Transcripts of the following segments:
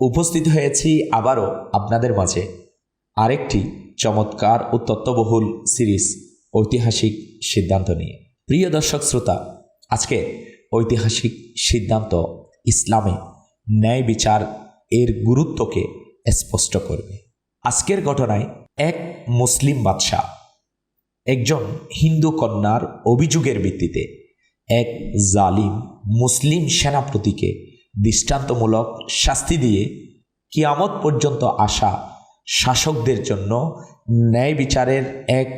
উপস্থিত হয়েছি আবারও আপনাদের মাঝে। আরেকটি চমৎকার ও তত্ত্ববহুল সিরিজ ঐতিহাসিক সিদ্ধান্ত নিয়ে। প্রিয় দর্শক শ্রোতা, আজকে ঐতিহাসিক সিদ্ধান্ত ইসলামে ন্যায় বিচার এর গুরুত্বকে স্পষ্ট করবে। আজকের ঘটনায় এক মুসলিম বাদশাহ, একজন হিন্দু কন্যার অভিযোগের ভিত্তিতে এক জালিম মুসলিম সেনাপতিকে দৃষ্টান্তমূলক শাস্তি দিয়ে কিয়ামত পর্যন্ত আসা শাসকদের জন্য ন্যায় বিচারের এক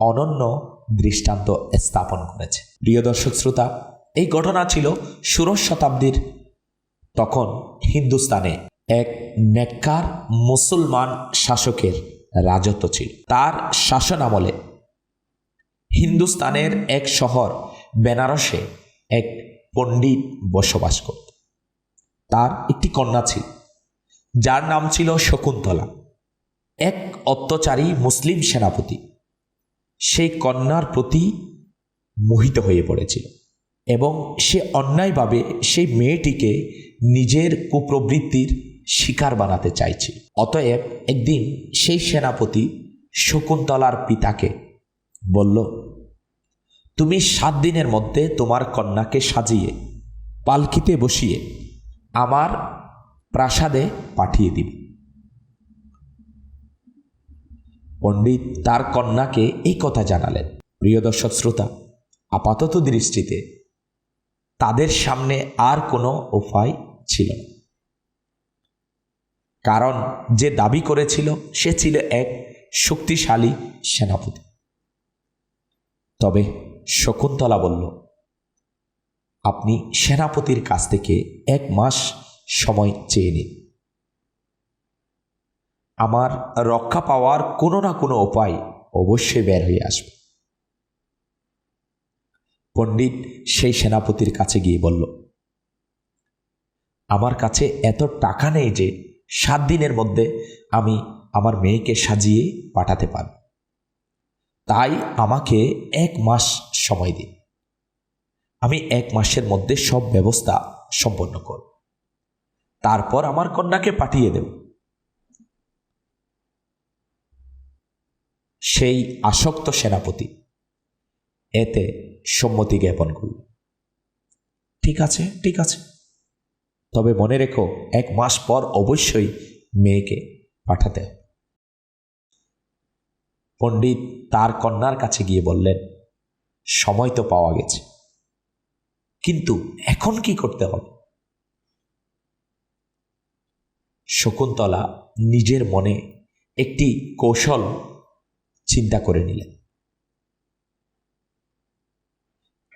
অনন্য দৃষ্টান্ত স্থাপন করেছে। প্রিয় দর্শক শ্রোতা, এই ঘটনা ছিল ষোড়শ শতাব্দীর তখন হিন্দুস্তানে এক নেককার মুসলমান শাসকের রাজত্ব ছিল। তার শাসন আমলে হিন্দুস্তানের এক শহর বেনারসে এক পণ্ডিত বসবাস করত। তার একটি কন্যা ছিল। যার নাম ছিল শকুন্তলা। এক অত্যাচারী মুসলিম সেনাপতি। সেই কন্যার প্রতি মোহিত হয়ে পড়েছিল এবং সে অন্যায়ভাবে সেই মেয়েটিকে নিজের কুপ্রবৃত্তির শিকার বানাতে চাইছিল। অতএব একদিন সেই সেনাপতি শকুন্তলার পিতাকে বলল, তুমি সাত দিনের মধ্যে তোমার কন্যাকে সাজিয়ে, পালকিতে বসিয়ে আমার প্রাসাদে পাঠিয়ে দিবে। পণ্ডিত তার কন্যাকে এই কথা জানালেন। প্রিয় দর্শক শ্রোতা, আপাতত দৃষ্টিতে তাদের সামনে আর কোনো উপায় ছিল না। কারণ যে দাবি করেছিল, সে ছিল এক শক্তিশালী সেনাপতি। তবে শকুন্তলা বলল আপনি সেনাপতির কাছ থেকে এক মাস সময় চেয়ে নিন। আমার রক্ষা পাওয়ার কোনো না কোনো উপায় অবশ্যই বের হয়ে আসবে। পণ্ডিত সেই সেনাপতির কাছে গিয়ে বলল, আমার কাছে এত টাকা নেই যে সাত দিনের মধ্যে আমি আমার মেয়েকে সাজিয়ে পাঠাতে পারব। তাই আমাকে এক মাস সময় দিন। আমি এক মাসের মধ্যে সব ব্যবস্থা সম্পন্ন করব। তারপর আমার কন্যাকে পাঠিয়ে দেব। সেই আসক্ত সেনাপতি এতে সম্মতি জ্ঞাপন করল। ঠিক আছে ঠিক আছে। তবে মনে রেখো, এক মাস পর অবশ্যই মেয়েকে পাঠাতে পণ্ডিত তার কন্যার কাছে গিয়ে বললেন, সময় তো পাওয়া গেছে। কিন্তু এখন কি করতে হবে? শকুন্তলা নিজের মনে একটি কৌশল চিন্তা করে নিলেন।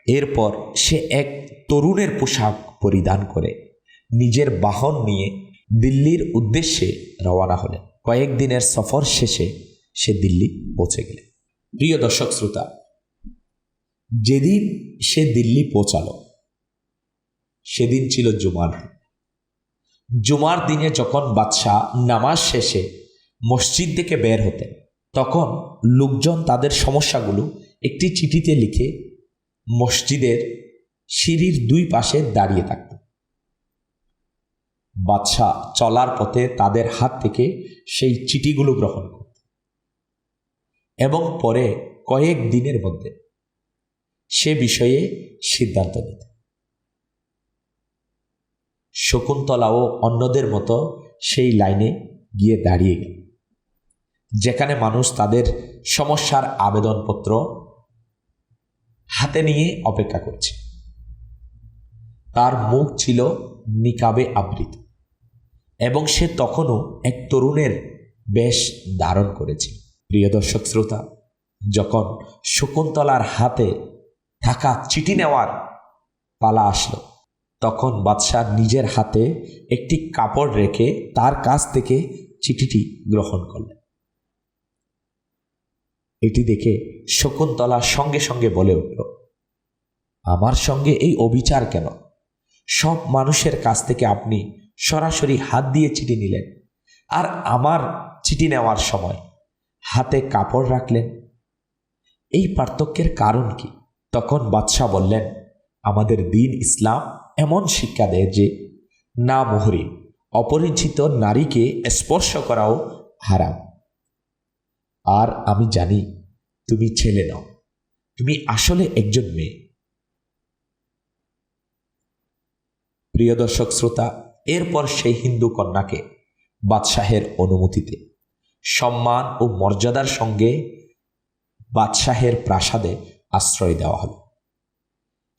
এরপর সে এক তরুণের পোশাক পরিধান করে নিজের বাহন নিয়ে দিল্লির উদ্দেশ্যে রওনা হলেন। কয়েকদিনের সফর শেষে সে দিল্লি পৌঁছে গেলেন। প্রিয় দর্শক, শ্রোতা, যেদিন সে দিল্লি পৌঁছাল সেদিন ছিল জুমার জুমার দিনে যখন বাদশাহ নামাজ শেষে মসজিদ থেকে বের হতেন, তখন লোকজন তাদের সমস্যাগুলো একটি চিঠিতে লিখে মসজিদের সিঁড়ির দুই পাশে দাঁড়িয়ে থাকত। বাদশাহ চলার পথে তাদের হাত থেকে সেই চিঠিগুলো গ্রহণ করত এবং পরে কয়েক দিনের মধ্যে সে বিষয়ে সিদ্ধান্ত নিত শকুন্তলাও অন্যদের মতো সেই লাইনে গিয়ে দাঁড়িয়ে গেল। যেখানে মানুষ তাদের সমস্যার আবেদনপত্র হাতে নিয়ে অপেক্ষা করছে। তার মুখ ছিল নিকাবে আবৃত এবং সে তখনও এক তরুণের বেশ ধারণ করেছে। প্রিয় দর্শক শ্রোতা, যখন শকুন্তলার হাতে থাকা চিঠি নেওয়ার পালা আসলো তখন বাদশাহ নিজের হাতে একটি কাপড় রেখে তার কাছ থেকে চিঠিটি গ্রহণ করলেন। এটি দেখে শকুন্তলা সঙ্গে সঙ্গে বলে উঠল, আমার সঙ্গে এই অবিচার কেন? সব মানুষের কাছ থেকে আপনি সরাসরি হাত দিয়ে চিঠি নিলেন। আর আমার চিঠি নেওয়ার সময় হাতে কাপড় রাখলেন। এই পার্থক্যের কারণ কি? তখন বাদশাহ বললেন, আমাদের দিন ইসলাম এমন শিক্ষা দেয় যে না মোহরি, অপরিচিত নারীকে স্পর্শ করাও হারাম। আর আমি জানি, তুমি ছেলে নও, তুমি আসলে একজন মেয়ে। প্রিয় দর্শক শ্রোতা, এরপর সেই হিন্দু কন্যাকে বাদশাহের অনুমতিতে, সম্মান ও মর্যাদার সঙ্গে বাদশাহের প্রাসাদে আশ্রয় দেওয়া হল।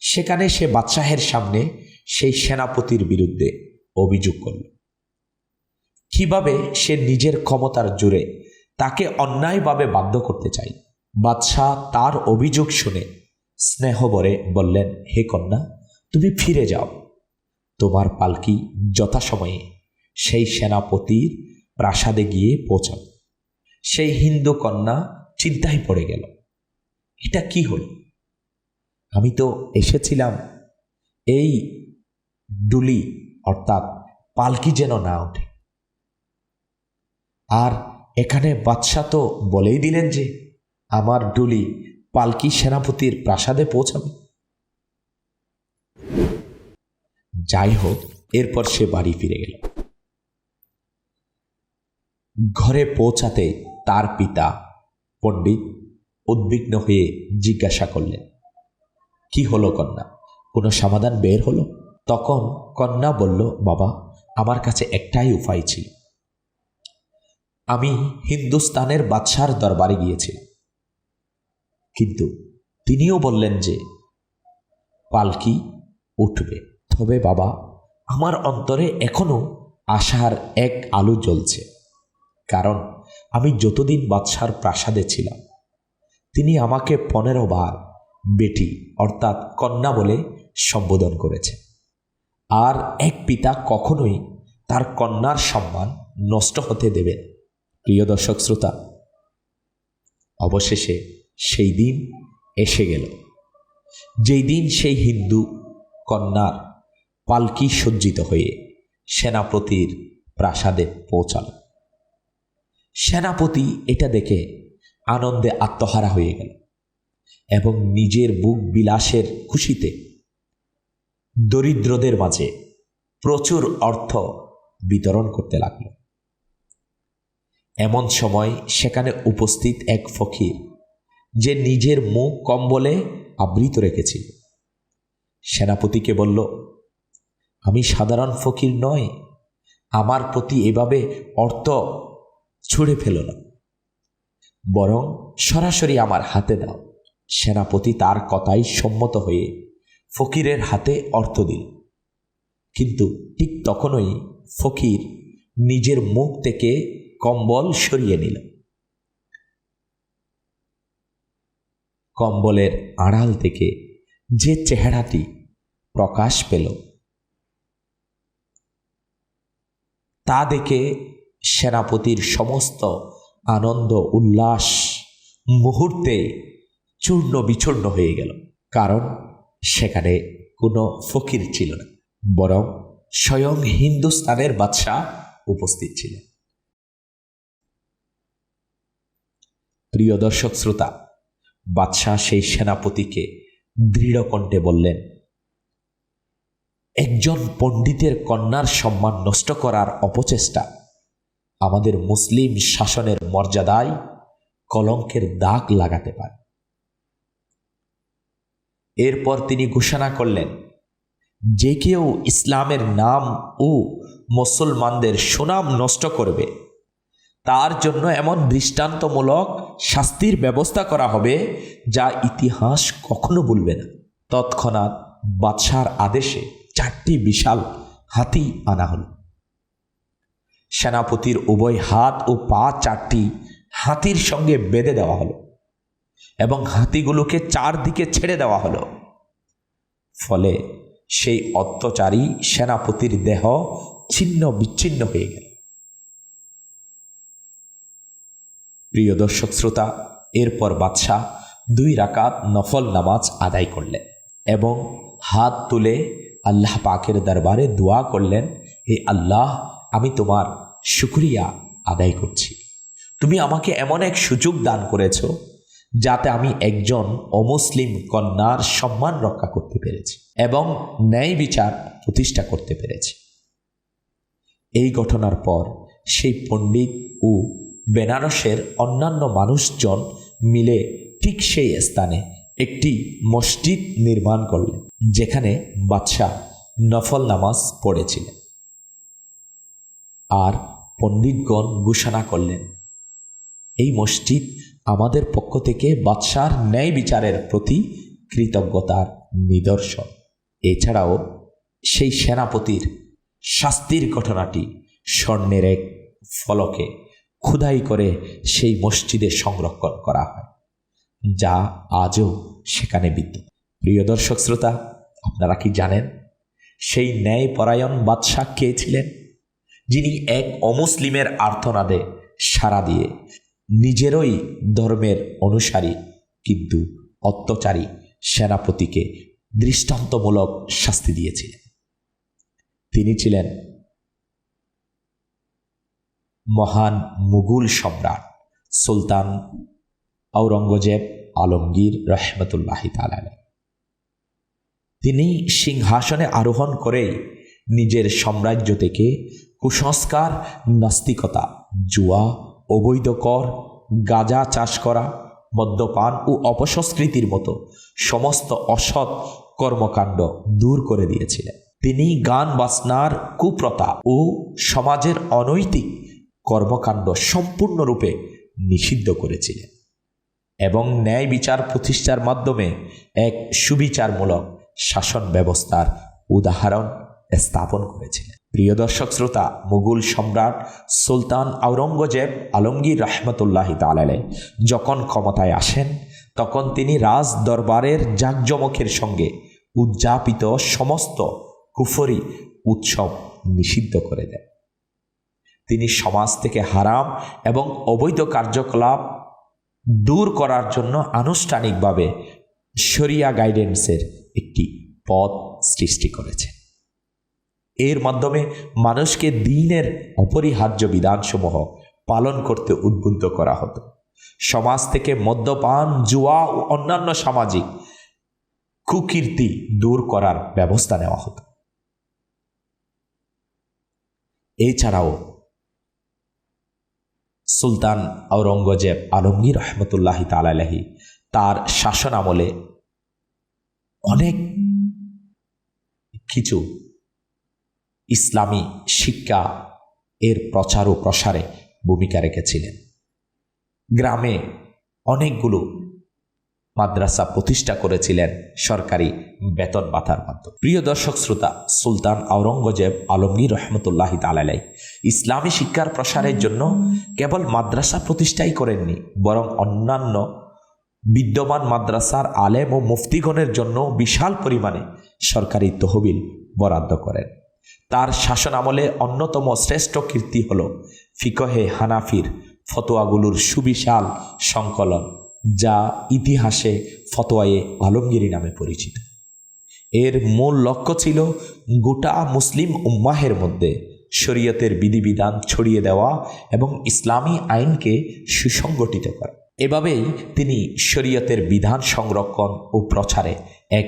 সেখানে সে বাদশাহের সামনে সেই সেনাপতির বিরুদ্ধে অভিযোগ করল। কীভাবে সে নিজের ক্ষমতার জোরে তাকে অন্যায়ভাবে বাধ্য করতে চাই বাদশাহ তার অভিযোগ শুনে স্নেহবরে বললেন, হে কন্যা, তুমি ফিরে যাও। তোমার পালকি যথাসময়ে সেই সেনাপতির প্রাসাদে গিয়ে পৌঁছাল সেই হিন্দু কন্যা চিন্তায় পড়ে গেল। এটা কি হলো? আমি তো এসেছিলাম এই ডুলি, অর্থাৎ পালকি যেন না ওঠে। আর এখানে বাদশাহ তো বলেই দিলেন যে, আমার ডুলি পালকি সেনাপতির প্রাসাদে পৌঁছাবে। যাই হোক, এরপর সে বাড়ি ফিরে গেল। ঘরে পৌঁছাতে তার পিতা পণ্ডিত উদ্বিগ্ন হয়ে জিজ্ঞাসা করলেন, কি হলো কন্যা? কোনো সমাধান বের হলো? তখন কন্যা বলল, বাবা, আমার কাছে একটাই উপায় ছিল। আমি হিন্দুস্তানের বাদশার দরবারে গিয়েছি। কিন্তু তিনিও বললেন যে, পালকি উঠবে। তবে বাবা, আমার অন্তরে এখনও আশার এক আলো জ্বলছে। কারণ আমি যতদিন বাদশার প্রাসাদে ছিলাম, তিনি আমাকে পনেরো বার বেটি অর্থাৎ কন্যা বলে সম্বোধন করেছে আর এক পিতা কখনোই তার কন্যার সম্মান নষ্ট হতে দেবেন প্রিয় দর্শক শ্রোতা, অবশেষে সেই দিন এসে গেল। যেই দিন সেই হিন্দু কন্যার পালকি সজ্জিত হয়ে সেনাপতির প্রাসাদে পৌঁছাল। সেনাপতি এটা দেখে আনন্দে আত্মহারা হয়ে গেল এবং নিজের বুক বিলাসের খুশিতে দরিদ্রদের মাঝে প্রচুর অর্থ বিতরণ করতে লাগল। এমন সময় সেখানে উপস্থিত এক ফকির, যে নিজের মুখ কম্বলে আবৃত রেখেছিল। সেনাপতিকে বলল, আমি সাধারণ ফকির নয় আমার প্রতি এভাবে অর্থ ছুঁড়ে ফেল না। বরং সরাসরি আমার হাতে দাও। সেনাপতি তার কথাই সম্মত হয়ে ফকিরের হাতে অর্থ দিল। কিন্তু ঠিক তখনই ফকির নিজের মুখ থেকে কম্বল সরিয়ে নিল। কম্বলের আড়াল থেকে যে চেহারাটি প্রকাশ পেল, তা দেখে সেনাপতির সমস্ত আনন্দ, উল্লাস মুহূর্তে চূর্ণ বিচূর্ণ হয়ে গেল। কারণ সেখানে কোনো ফকির ছিল না, বরং স্বয়ং হিন্দুস্তানের বাদশাহ উপস্থিত ছিলেন। প্রিয় দর্শক শ্রোতা, বাদশাহ সেই সেনাপতিকে দৃঢ় কণ্ঠে বললেন, একজন পণ্ডিতের কন্যার সম্মান নষ্ট করার অপচেষ্টা আমাদের মুসলিম শাসনের মর্যাদায় কলঙ্কের দাগ লাগাতে পারে। এরপর তিনি ঘোষণা করলেন, যে কেউ ইসলামের নাম ও মুসলমানদের সুনাম নষ্ট করবে, তার জন্য এমন দৃষ্টান্তমূলক শাস্তির ব্যবস্থা করা হবে যা ইতিহাস কখনো ভুলবে না। তৎক্ষণাৎ বাদশার আদেশে চারটি বিশাল হাতি আনা হল। সেনাপতির উভয় হাত ও পা চারটি হাতির সঙ্গে বেঁধে দেওয়া হলো। এবং হাতিগুলোকে চারদিকে ছেড়ে দেওয়া হলো। ফলে সেই অত্যাচারী সেনাপতির দেহ ছিন্ন বিচ্ছিন্ন হয়ে গেল। প্রিয় দর্শক শ্রোতা, এরপর বাদশাহ দুই রাকাত নফল নামাজ আদায় করলেন এবং হাত তুলে আল্লাহ পাকের দরবারে দোয়া করলেন, হে আল্লাহ, আমি তোমার শুক্রিয়া আদায় করছি। তুমি আমাকে এমন এক সুযোগ দান করেছ যাতে আমি একজন অমুসলিম কন্যার সম্মান রক্ষা করতে পেরেছি এবং ন্যায় বিচার প্রতিষ্ঠা করতে পেরেছি। এই ঘটনার পর সেই পণ্ডিত ও বেনারসের অন্যান্য মানুষজন মিলে ঠিক সেই স্থানে একটি মসজিদ নির্মাণ করলেন, যেখানে বাদশাহ নফল নামাজ পড়েছিলেন। আর পণ্ডিতগণ ঘোষণা করলেন, এই মসজিদ আমাদের পক্ষ থেকে বাদশার ন্যায় বিচারের প্রতি কৃতজ্ঞতার নিদর্শন। এছাড়াও সেই সেনাপতির শাস্তির ঘটনাটি স্বর্ণের এক ফলকে খুদাই করে সেই মসজিদে সংরক্ষণ করা হয়, যা আজও সেখানে বিদ্যমান। প্রিয় দর্শক শ্রোতা, আপনারা কি জানেন সেই ন্যায়পরায়ণ বাদশাহ কে ছিলেন, যিনি এক অমুসলিমের আর্থনাদে সাড়া দিয়ে নিজেরই ধর্মের অনুসারী, কিন্তু অত্যাচারী সেনাপতিকে দৃষ্টান্তমূলক শাস্তি দিয়েছিলেন। তিনি ছিলেন মহান মুঘল সম্রাট সুলতান ঔরঙ্গজেব আলমগীর রহমতুল্লাহ তালালে তিনি সিংহাসনে আরোহণ করেই নিজের সাম্রাজ্য থেকে কুসংস্কার, নাস্তিকতা, জুয়া অবৈধ কর, গাঁজা চাষ করা, মদ্যপান ও অপসংস্কৃতির মতো সমস্ত অসৎ কর্মকাণ্ড দূর করে দিয়েছিলেন। তিনি গান বাজনার কুপ্রতা ও সমাজের অনৈতিক কর্মকাণ্ড সম্পূর্ণরূপে নিষিদ্ধ করেছিলেন এবং ন্যায় বিচার প্রতিষ্ঠার মাধ্যমে এক সুবিচারমূলক শাসন ব্যবস্থার উদাহরণ স্থাপন করেছিলেন। প্রিয় দর্শক শ্রোতা, মুঘল সম্রাট সুলতান আওরঙ্গজেব আলমগীর রহমতুল্লাহ তালালে যখন ক্ষমতায় আসেন, তখন তিনি রাজ দরবারের জাঁকজমকের সঙ্গে উদযাপিত সমস্ত কুফরি উৎসব নিষিদ্ধ করে দেন। তিনি সমাজ থেকে হারাম এবং অবৈধ কার্যকলাপ দূর করার জন্য আনুষ্ঠানিকভাবে শরিয়া গাইডেন্সের একটি পথ সৃষ্টি করেছে এর মাধ্যমে মানুষকে দিনের অপরিহার্য বিধানসমূহ পালন করতে উদ্বুদ্ধ করা হতো। সমাজ থেকে মদ্যপান, জুয়া ও অন্যান্য সামাজিক কুকীর্তি দূর করার ব্যবস্থা নেওয়া হতো। এছাড়াও সুলতান ঔরঙ্গজেব আলমগীর রহমতুল্লাহ তালাহি তার শাসন আমলে অনেক কিছু ইসলামী শিক্ষা এর প্রচার ও প্রসারে ভূমিকা রেখেছিলেন। গ্রামে অনেকগুলো মাদ্রাসা প্রতিষ্ঠা করেছিলেন সরকারি বেতন বাতার মাধ্যমে। প্রিয় দর্শক শ্রোতা, সুলতান আওরঙ্গজেব আলমগীর রহমতুল্লাহ তালাই ইসলামী শিক্ষার প্রসারের জন্য কেবল মাদ্রাসা প্রতিষ্ঠাই করেননি, বরং অন্যান্য বিদ্যমান মাদ্রাসার আলেম ও মুফতিগণের জন্য বিশাল পরিমাণে সরকারি তহবিল বরাদ্দ করেন। তার শাসন আমলে অন্যতম শ্রেষ্ঠ কীর্তি হল ফিকহে হানাফির ফতোয়াগুলোর সুবিশাল সংকলন, যা ইতিহাসে ফতোয়ায়ে আলমগিরি নামে পরিচিত। এর মূল লক্ষ্য ছিল গোটা মুসলিম উম্মাহের মধ্যে শরীয়তের বিধিবিধান ছড়িয়ে দেওয়া এবং ইসলামী আইনকে সুসংগঠিত করা। এভাবেই তিনি শরীয়তের বিধান সংরক্ষণ ও প্রচারে এক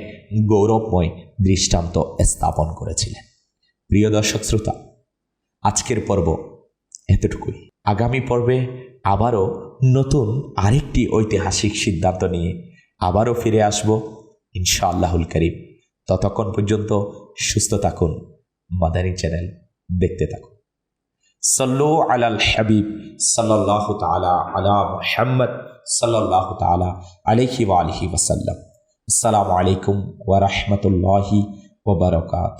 গৌরবময় দৃষ্টান্ত স্থাপন করেছিলেন। প্রিয় দর্শক শ্রোতা, আজকের পর্ব এতটুকুই। আগামী পর্বে আবারও নতুন আরেকটি ঐতিহাসিক সিদ্ধান্ত নিয়ে আবারও ফিরে আসব ইনশাআল্লাহুল করিম। ততক্ষণ পর্যন্ত সুস্থ থাকুন, মাদানী চ্যানেল দেখতে থাকুন। সল্লু আলাল হাবিব সাল্লাহ তালা আলা মোহাম্মদ সাল্লাহ তালা আলহি ওয়ালহি ওসাল্লাম আসসালামু আলাইকুম ওরহমতুল্লাহি ওবরকাত